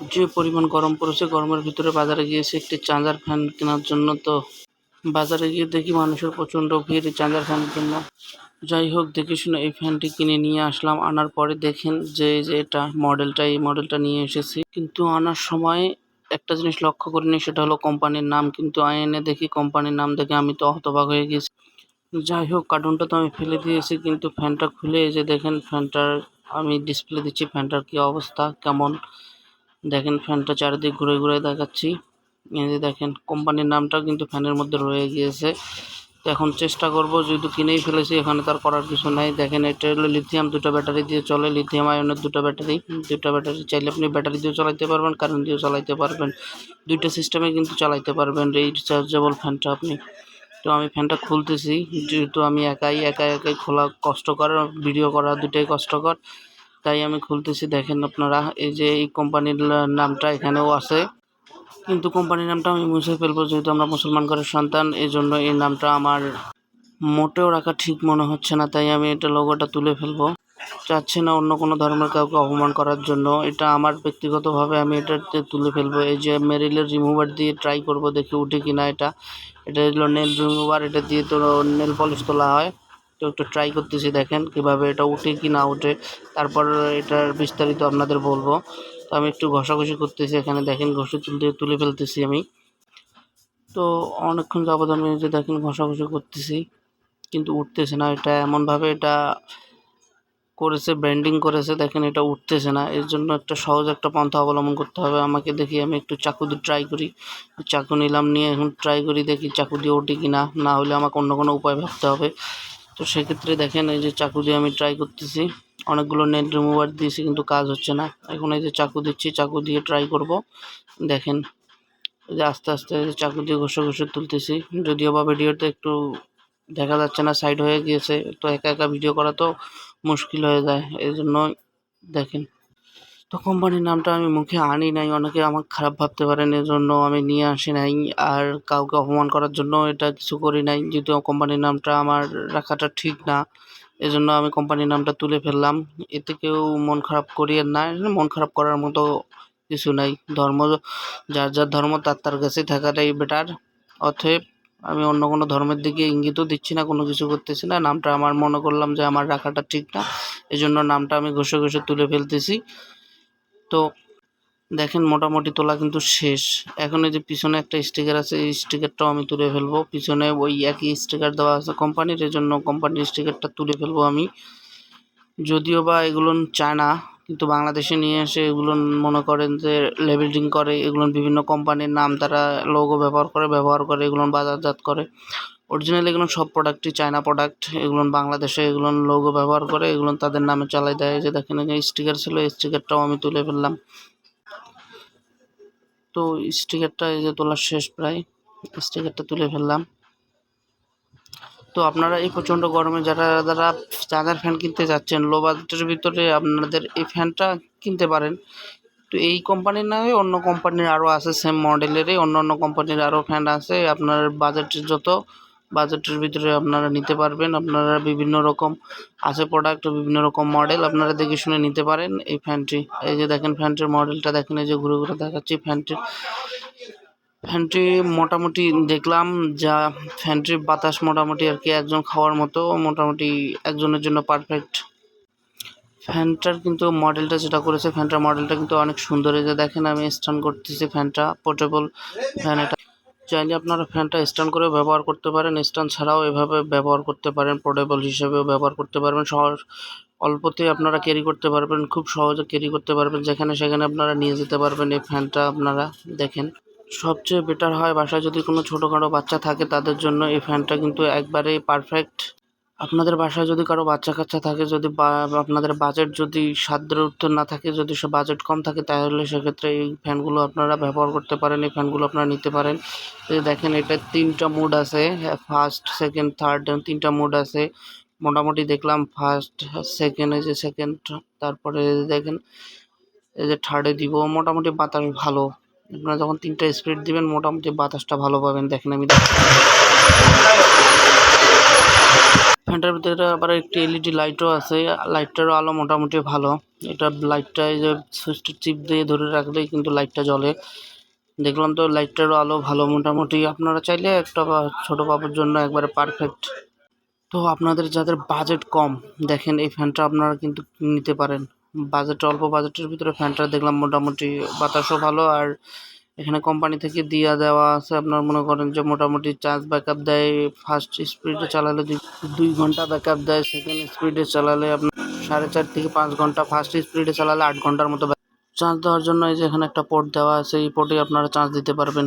যে পরিমাণ গরম পড়েছে, গরমের ভিতরে বাজারে গিয়েছি একটি চার্জার ফ্যান কেনার জন্য তো বাজারে গিয়ে দেখি মানুষের প্রচণ্ড ভিড় চার্জার ফ্যানের জন্য। যাই হোক, দেখে শুনে এই ফ্যানটি কিনে নিয়ে আসলাম। আনার পরে দেখেন যে যে এটা মডেলটা, এই মডেলটা নিয়ে এসেছি। কিন্তু আনার সময় একটা জিনিস লক্ষ্য করিনি, সেটা হলো কোম্পানির নাম। কিন্তু এনে দেখি কোম্পানির নাম দেখে আমি তো হতবাক হয়ে গেছি। যাই হোক, কার্টুনটা তো আমি ফেলে দিয়েছি, কিন্তু ফ্যানটা খুলে যে দেখেন, ফ্যানটার আমি ডিসপ্লে দিচ্ছি, ফ্যানটার কি অবস্থা, কেমন? দেখেন ফ্যানটা চারিদিক ঘুরে ঘুরে দেখাচ্ছি। দেখেন, কোম্পানির নামটাও কিন্তু ফ্যানের মধ্যে রয়ে গিয়েছে। তো এখন চেষ্টা করব, যেহেতু কিনেই ফেলেছি, এখানে তার করার কিছু নাই। দেখেন, এটা হলো লিথিয়াম দুটো ব্যাটারি দিয়ে চলে লিথিয়াম আয়নের দুটো ব্যাটারি। দুটো ব্যাটারি চাইলে আপনি ব্যাটারি দিয়েও চালাইতে পারবেন কারেন্ট দিয়েও চালাইতে পারবেন। দুইটা সিস্টেমে কিন্তু চালাইতে পারবেন এই রিচার্জেবল ফ্যানটা আপনি। তো আমি ফ্যানটা খুলতেছি, যেহেতু আমি একাই একা একাই খোলা কষ্টকর ভিডিও করা দুটাই কষ্টকর। তাই আমি খুলতেছি, দেখেন আপনারা, এই যে এই কোম্পানির নামটা এখানেও আছে। কিন্তু কোম্পানির নামটা আমি মুছে ফেলব, যেহেতু আমরা মুসলমান ঘরের সন্তান এই জন্য এই নামটা আমার মোটেও রাখা ঠিক মনে হচ্ছে না, তাই আমি এটা লোগোটা তুলে ফেলব। চাচ্ছি না অন্য কোনো ধর্মের কাউকে অপমান করার জন্য, এটা আমার ব্যক্তিগতভাবে আমি এটাতে তুলে ফেলব। এই যে মেরিলের রিমুভার দিয়ে ট্রাই করব দেখি উঠে কিনা এটা। এটা হলো নেল রিমুভার এটা দিয়ে তো নেল পলিশ তোলা হয়। তো একটু ট্রাই করতেছি দেখেন কীভাবে এটা উঠে কি না উঠে। তারপর এটার বিস্তারিত আপনাদের বলব। তো আমি একটু ঘষাঘষি করতেছি এখানে, দেখেন ঘষে তুলতে, তুলে ফেলতেছি আমি। তো অনেকক্ষণ যাবত আমি যে দেখেন ঘষাঘষি করতেছি, কিন্তু উঠতেছে না। এটা এমনভাবে এটা করেছে, ব্র্যান্ডিং করেছে, দেখেন এটা উঠতেছে না। এর জন্য একটা সহজ একটা পন্থা অবলম্বন করতে হবে। আমাকে দেখি আমি একটু চাকু দিয়ে ট্রাই করি। চাকু নিলাম, নিয়ে এখন ট্রাই করি, দেখি চাকু দিয়ে ওঠে কি না না হলে আমাকে অন্য কোনো উপায় ভাবতে হবে। তো সেক্ষেত্রে দেখেন, এই যে চাকু দিয়ে আমি ট্রাই করতেছি। অনেকগুলো নেট রিমুভার দিয়েছি, কিন্তু কাজ হচ্ছে না। এখন এই যে চাকু দিচ্ছি, চাকু দিয়ে ট্রাই করব। দেখেন, এই যে আস্তে আস্তে চাকু দিয়ে ঘষে ঘষে তুলতেছি। যদিও বা ভিডিওতে একটু দেখা যাচ্ছে না সাইড হয়ে গিয়েছে, তো একা একা ভিডিও করা তো মুশকিল হয়ে যায়। এই জন্য দেখেন। তো কোম্পানির নামটা আমি মুখে আনি নাই। অনেকে আমার খারাপ ভাবতে পারেন, এজন্য আমি নিয়ে আসি নাই। আর কাউকে অপমান করার জন্য এটা কিছু করি নাই। যেহেতু কোম্পানির নামটা আমার রাখাটা ঠিক না, এজন্য আমি কোম্পানির নামটা তুলে ফেললাম। এতে কেউ মন খারাপ করিয়েন না। মন খারাপ করার মতো কিছু নাই। ধর্ম, যার যার ধর্ম, তার তার কাছেই থাকাটাই বেটার অতএব আমি অন্য কোনো ধর্মের দিকে ইঙ্গিতও দিচ্ছি না, কোনো কিছু করতেছি না। নামটা আমার মনে করলাম যে আমার রাখাটা ঠিক না। এই জন্য নামটা আমি ঘষে ঘষে তুলে ফেলতেছি। তো দেখেন মোটামুটি তোলা কিন্তু শেষ। এখন এই যে পিছনে একটা স্টিকার আছে, এই স্টিকারটাও আমি তুলে ফেলব। পিছনে ওই একই স্টিকার দেওয়া আছে কোম্পানির এই জন্য কোম্পানির স্টিকারটা তুলে ফেলব আমি। যদিও বা এগুলো চায় না কিন্তু বাংলাদেশে নিয়ে এসে এগুলো মনে করেন যে লেবেলিং করে, এগুলো বিভিন্ন কোম্পানির নাম তারা লোগো ব্যবহার করে ব্যবহার করে, এগুলো বাজারজাত করে। অরিজিনাল এগুলো সব প্রোডাক্টই চায়না প্রোডাক্ট এগুলো বাংলাদেশে এগুলো লোগো ব্যবহার করে, এগুলো তাদের নামে চালাই দেয়। যে দেখেন স্টিকার ছিল স্টিকারটাও আমি তুলে ফেললাম। তো স্টিকারটা এই যে তোলা শেষ প্রায় স্টিকারটা তুলে ফেললাম। তো আপনারা এই প্রচণ্ড গরমে যারা যারা চার্জার ফ্যান কিনতে যাচ্ছেন লো বাজেটের ভিতরে আপনাদের এই ফ্যানটা কিনতে পারেন। তো এই কোম্পানির না হয়ে অন্য কোম্পানির আরও আছে সেম মডেলেরই অন্য অন্য কোম্পানির আরও ফ্যান আছে। আপনার বাজেটের যত বাজেটের ভিতরে আপনারা নিতে পারবেন। আপনারা বিভিন্ন রকম আছে প্রোডাক্ট বিভিন্ন রকম মডেল আপনারা দেখে শুনে নিতে পারেন এই ফ্যানটি এই যে দেখেন ফ্যানটির মডেলটা দেখেন এই যে ঘুরে ঘুরে দেখাচ্ছি ফ্যানটির ফ্যানটি মোটামুটি দেখলাম যা ফ্যানটির বাতাস মোটামুটি আর কি একজন খাওয়ার মতো, মোটামুটি একজনের জন্য পারফেক্ট ফ্যানটার কিন্তু মডেলটা যেটা করেছে ফ্যানটার মডেলটা কিন্তু অনেক সুন্দর। এই যে দেখেন আমি স্টান করতেছি ফ্যানটা পোর্টেবল ফ্যান এটা। চাইলে আপনারা ফ্যানটা স্ট্যান্ড করেও ব্যবহার করতে পারেন। স্ট্যান্ড ছাড়াও এভাবে ব্যবহার করতে পারেন, পোর্টেবল হিসেবেও ব্যবহার করতে পারবেন। সহজ অল্পতে আপনারা ক্যারি করতে পারবেন, খুব সহজে ক্যারি করতে পারবেন। যেখানে সেখানে আপনারা নিয়ে যেতে পারবেন এই ফ্যানটা আপনারা, দেখেন। সবচেয়ে বেটার হয় বাসায় যদি কোনো ছোটোখাটো বাচ্চা থাকে তাদের জন্য এই ফ্যানটা কিন্তু একবারেই পারফেক্ট আপনাদের বাসায় যদি কারও বাচ্চা কাচ্চা থাকে, যদি আপনাদের বাজেট যদি সাধ্যের উত্তর না থাকে, যদি সে বাজেট কম থাকে, তাহলে সেক্ষেত্রে এই ফ্যানগুলো আপনারা ব্যবহার করতে পারেন, এই ফ্যানগুলো আপনারা নিতে পারেন। দেখেন, এটা তিনটা মুড আছে ফার্স্ট সেকেন্ড থার্ড তিনটা মুড আছে। মোটামুটি দেখলাম ফার্স্ট সেকেন্ড এই যে সেকেন্ড তারপরে দেখেন, এই যে থার্ডে দিব। মোটামুটি বাতাস ভালো। আপনারা যখন তিনটা স্পিড দিবেন, মোটামুটি বাতাসটা ভালো পাবেন। দেখেন আমি ফ্যানটার ভিতরে আবার একটি এলইডি লাইটও আছে। লাইটটারও আলো মোটামুটি ভালো। এটা লাইটটা যে সুইচটা চিপ দিয়ে ধরে রাখলেই কিন্তু লাইটটা জ্বলে। দেখলাম তো লাইটটারও আলো ভালো মোটামুটি। আপনারা চাইলে একটা ছোট বাবুর জন্য একবারে পারফেক্ট তো আপনাদের যাদের বাজেট কম, দেখেন এই ফ্যানটা আপনারা কিন্তু নিতে পারেন। বাজেট অল্প বাজেটের ভিতরে ফ্যানটা দেখলাম মোটামুটি বাতাসও ভালো আর এখানে কোম্পানি থেকে দিয়া দেওয়া আছে। আপনার মনে করেন যে মোটামুটি চার্জ ব্যাকআপ দেয় ফার্স্ট স্পিডে চালালে দুই ঘণ্টা ব্যাকআপ দেয় সেকেন্ড স্পিডে চালালে আপনার সাড়ে চার থেকে পাঁচ ঘণ্টা ফার্স্ট স্পিডে চালালে আট ঘণ্টার মতো চার্জ দেওয়ার জন্য এই যে এখানে একটা পোর্ট দেওয়া আছে, এই পোর্টে আপনারা চার্জ দিতে পারবেন।